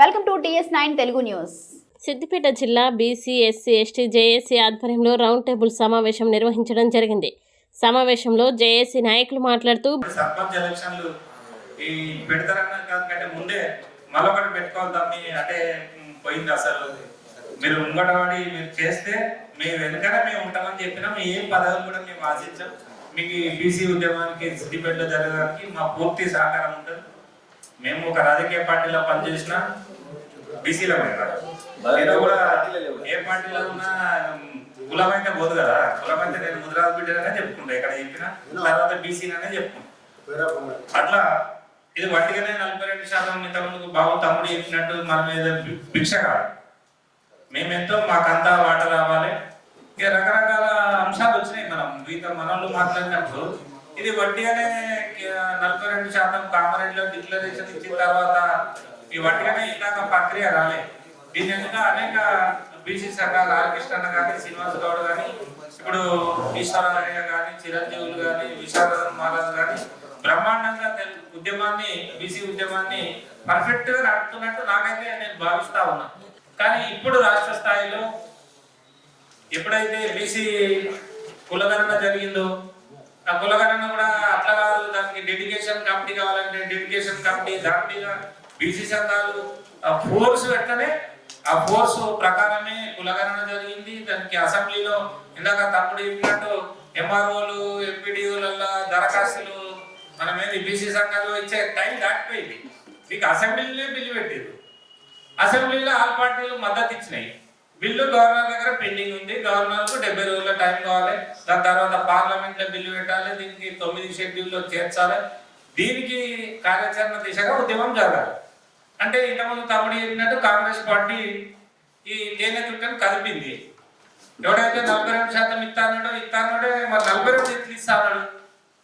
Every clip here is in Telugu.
Welcome to TS nine Telugu news. Siddipet జిల్లా బీసీ ఎస్సీ ఎస్టీ జేఏసీ ఆధ్వర్యంలో రౌండ్ టేబుల్ సమావేశం నిర్వహించడం జరిగింది. సమావేశంలో జేఏసీ నాయకులు మాట్లాడుతూ సర్పంచ్ ఎలక్షన్లు ఈ పెడతారన్న దానికంటే ముందే మరొకటి పెట్టుకోవాలి తమ్మి అంటే పోయింది అసలు. మీరు ముంగటవాడి మీరు చేస్తే మేము వెనుకనే మేము ఉంటామని చెప్పినా ఏం పదవులు కూడా మేము ఆశించాం. మీకు బీసీ ఉద్యమానికి సిద్దిపేటలో జరగడానికి మా పూర్తి సహకారం ఉంటుంది. మేము ఒక రాజకీయ పార్టీలో పనిచేసిన బీసీలో నేను కూడా ఏ పార్టీలో ఉన్నా కులం అయితే పోదు కదా. కులం అయితే నేను ముద్రాజు బిడ్డనే చెప్పుకుంటా. ఇక్కడ చెప్పిన తర్వాత బీసీలనే చెప్పుకుంటా. అట్లా ఇది వట్టిగానే నలభై రెండు శాతం ఇంతకుముందుకు బాబు తమ్ముడు చెప్పినట్టు మన మీద భిక్ష కాదు. మేమెంతో మాకంతా వాట రావాలి. ఇక రకరకాల అంశాలు వచ్చినాయి. మనం మిగతా మనోళ్ళు మాట్లాడినప్పుడు ఇది వట్టిగానే అనే నలభై రెండు శాతం కామారెడ్డిలో డిక్లరేషన్ ఇచ్చిన తర్వాత ఈ వట్టిగానే ఇలాగ ప్రక్రియ రాలే. దీని వెనుక అనేక బీసీ సంఘాలు లాలకృష్ణ కానీ శ్రీనివాస్ గౌడ్ కానీ ఇప్పుడు ఈశ్వరయ్య కానీ చిరంజీవులు కానీ విశాఖ మహారాజ్ కానీ బ్రహ్మాండంగా ఉద్యమాన్ని బీసీ ఉద్యమాన్ని పర్ఫెక్ట్గా నడుపుతున్నట్టు నాకైతే నేను భావిస్తా ఉన్నా. కానీ ఇప్పుడు రాష్ట్ర స్థాయిలో ఎప్పుడైతే బీసీ కులగణన జరిగిందో ఆ కులగణన కూడా అట్లా కాదు దానికి డెడికేషన్ కమిటీ కావాలంటే డెడికేషన్ కమిటీ దాని మీద బీసీ సంఘాలు ఫోర్స్ పెట్టనే ఆ ఫోర్స్ ప్రకారమే కులగణన జరిగింది. దానికి అసెంబ్లీలో ఇందాక తమ్ముడు చెప్పినట్టు ఎంఆర్ఓలు ఎంపీడీఓలలో దరఖాస్తులు మన బీసీ సంఘాలు ఇచ్చే టైం దాటిపోయింది. మీకు అసెంబ్లీలో బిల్లు పెట్టారు అసెంబ్లీలో ఆల్ పార్టీలు మద్దతు ఇచ్చినాయి. బిల్లు గవర్నర్ దగ్గర పెండింగ్ ఉంది. గవర్నర్కు డెబ్బై రోజుల టైం కావాలి. దాని తర్వాత పార్లమెంట్లో బిల్లు పెట్టాలి. దీనికి తొమ్మిది షెడ్యూల్లో చేర్చాలి. దీనికి కార్యాచరణ దిశగా ఉద్యమం జరగాలి. అంటే ఇంతకుముందు తమ్ముడు చెప్పినట్టు కాంగ్రెస్ పార్టీ ఈ తేనె చుట్టని కలిపింది ఎవడైతే నలభై రెండు శాతం ఇస్తానో ఇస్తానోడే మరి నలభై రెండు ఎట్లు ఇస్తాడు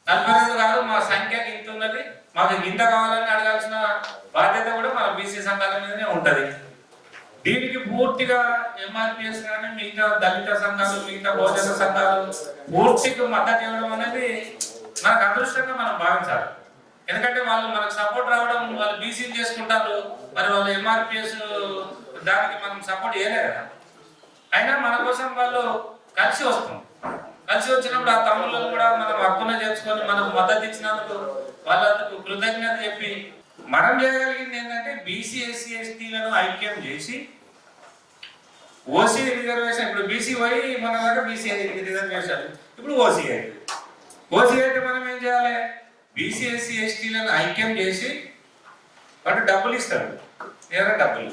నలభై రెండు కాదు మా సంఖ్య ఇంత ఉన్నది. మాకు ఇంత కావాలని అడగాల్సిన బాధ్యత కూడా మన బీసీ సంఘాల మీదనే ఉంటది. దీనికి పూర్తిగా ఎంఆర్పిఎస్ కానీ మిగతా దళిత సంఘాలు మిగతా భోజన సంఘాలు పూర్తిగా మద్దతు ఇవ్వడం అనేది మనకు అదృష్టంగా మనం భావించాలి. ఎందుకంటే వాళ్ళు మనకు సపోర్ట్ రావడం వాళ్ళు బీసీలు చేసుకుంటారు మరి వాళ్ళు ఎంఆర్పిఎస్ దానికి మనం సపోర్ట్ చేయలేదు కదా. అయినా మన కోసం వాళ్ళు కలిసి వస్తాం కలిసి వచ్చినప్పుడు ఆ తమ్ముళ్ళు కూడా మనం హక్కున చేర్చుకొని మనకు మద్దతు ఇచ్చినందుకు వాళ్ళకు కృతజ్ఞత చెప్పి మనం చేయగలిగింది ఏంటంటే బీసీ ఎస్సీ ఎస్టీలను ఐక్యం చేసి ఓసీ రిజర్వేషన్ ఇప్పుడు బీసీ పోయి మన దగ్గర బీసీ రిజర్వేషన్ ఇప్పుడు ఓసీ అయితే ఓసీ అయితే మనం ఏం చేయాలి? బీసీ ఎస్సీ ఎస్టీలను ఐక్యం చేసి వాడు డబ్బులు ఇస్తారు. ఏదైనా డబ్బులు?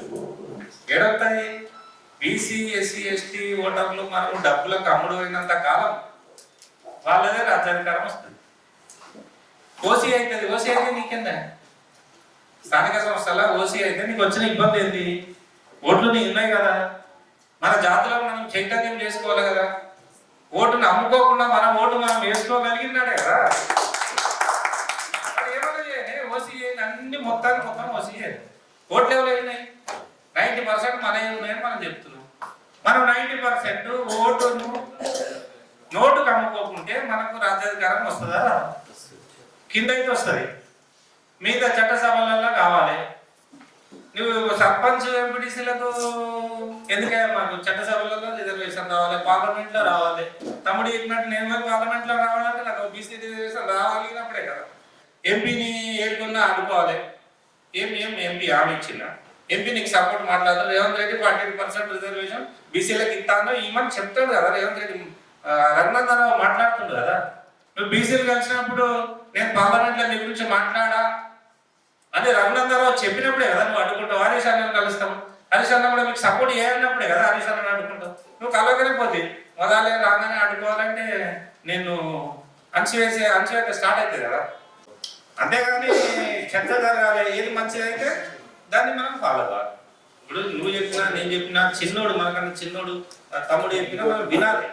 ఏడవుతాయి బీసీ ఎస్సీ ఎస్టీ ఓటర్లు మనకు డబ్బులకు అమ్ముడు అయినంత కాలం వాళ్ళదే రాజ్యాధికారం వస్తుంది. ఓసీ అవుతుంది. ఓసీ అయితే నీకెంద స్థానిక సంస్థల ఓసీ అయితే నీకు వచ్చిన ఇబ్బంది ఏంటి ఓట్లు నీకు ఉన్నాయి కదా. మన జాతిలో మనం చైతన్యం చేసుకోవాలి కదా. ఓటును అమ్ముకోకుండా మన ఓటు మనం వేసుకోగలిగినాడే కదా. ఏమైనా ఓసీ అన్ని మొత్తానికి మొత్తం ఓసీ చేయని. ఓట్లు ఎవరు అయినాయి నైంటీ పర్సెంట్ మనవి ఉన్నాయని మనం చెప్తున్నాం. మనం నైంటీ పర్సెంట్ ఓటును నోటుకు అమ్ముకోకుంటే మనకు రాజ్యాధికారం వస్తుందా? కింద అయితే వస్తుంది. మిగతా చట్టసభలలో కావాలి. నువ్వు సర్పంచ్ ఎంపీటీసీలకు ఎందుకయ్యా మాకు చట్టసభలలో రిజర్వేషన్ రావాలి? పార్లమెంట్లో రావాలి. తమ్ముడు చెప్పినట్టు నేను మరి పార్లమెంట్లో రావాలంటే నాకు బీసీ రిజర్వేషన్ రావాలినప్పుడే కదా. ఎంపీని ఏడుకున్నా అనుకోవాలి. ఏం ఏం ఎంపీ హామీ ఇచ్చిన? ఎంపీ నీకు సపోర్ట్ మాట్లాడతారు Revanth Reddy forty percent reservation బీసీలకు ఇస్తాను ఈమని చెప్తాడు కదా రేవంత్ రెడ్డి. ఆ, రఘునందరావు మాట్లాడుతుండు కదా. నువ్వు బీసీలు కలిసినప్పుడు నేను పార్లమెంట్లో నీ గురించి మాట్లాడా? అని రఘునందరావు చెప్పినప్పుడే కదా నువ్వు అడ్డుకుంటావు హరీష్ అన్నను కలుస్తాం. హరీష్ అన్న కూడా మీకు సపోర్ట్ చేయాలన్నప్పుడే కదా హరీష్ అన్నను అడ్డుకుంటావు. నువ్వు కలవకనే మొదలే రాగానే అడ్డుకోవాలంటే నేను అంచివేసే అంచివేత స్టార్ట్ అవుతుంది కదా. అంతేగాని చర్చ జరగాలి ఏది మంచిది అయితే దాన్ని మనం ఫాలో కావాలి ఇప్పుడు నువ్వు చెప్పినా నేను చెప్పినా చిన్నోడు మనకన్నా చిన్నోడు తమ్ముడు చెప్పినా మనం వినాలి.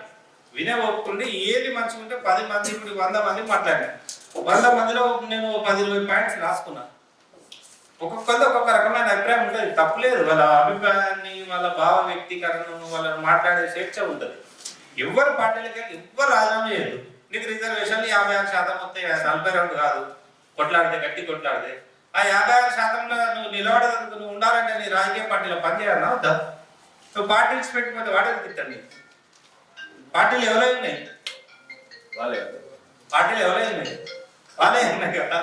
వినే ఒప్పుకుంటే ఏది మంచిగా ఉంటే పది మంది ఇప్పుడు వంద మంది మాట్లాడినా. వంద మందిలో నేను పది ఇరవై పాయింట్స్ రాసుకున్నా. ఒక్కొక్కరిది ఒక్కొక్క రకమైన అభిప్రాయం ఉంటుంది. తప్పులేదు. వాళ్ళ అభిప్రాయాన్ని వాళ్ళ భావ వ్యక్తీకరణను వాళ్ళ మాట్లాడే స్వేచ్ఛ ఉంటుంది. ఎవరు పార్టీలకి ఎవ్వరు రాజీనామా చేయదు నీకు రిజర్వేషన్లు యాభై ఆరు శాతం వస్తాయి నలభై రెండు కాదు. కొట్లాడితే గట్టి కొట్లాడితే. ఆ యాభై ఆరు శాతంలో నువ్వు నిలబడేందుకు నువ్వు ఉండాలంటే నీ రాజకీయ పార్టీలో పనిచేయాలన్నా వద్దా నువ్వు పార్టీలు పెట్టిపోతే వాడేది తిట్టండి పార్టీలు ఎవరో ఉన్నాయి? పార్టీలు ఎవరో ఉన్నాయి? వాళ్ళే ఉన్నాయి కదా.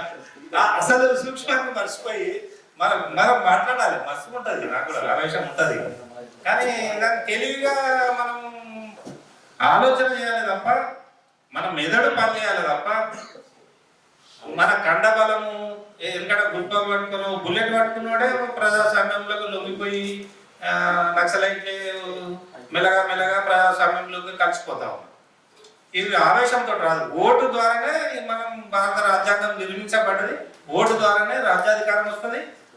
అసలు సూక్ష్మాన్ని మర్చిపోయి మనం మనం మాట్లాడాలి. మస్తు ఉంటుంది నాకు కూడా ఆవేశం ఉంటుంది. కానీ దాన్ని తెలివిగా మనం ఆలోచన చేయాలి తప్ప మన మెదడు పని చేయాలి తప్ప మన కండబలము ఎందుకంటే గుడ్డ పట్టుకున్నావు బుల్లెట్ పట్టుకున్నాడే ప్రజాస్వామ్యంలోకి లొంగిపోయి ఆ, మెల్లగా మెల్లగా ప్రజాస్వామ్యంలోకి కలిసిపోతా ఇవి ఇది ఆవేశంతో రాదు. ఓటు ద్వారానే మనం భారత రాజ్యాంగం నిర్మించబడ్డది. ఓటు ద్వారానే రాజ్యాధికారం వస్తుంది.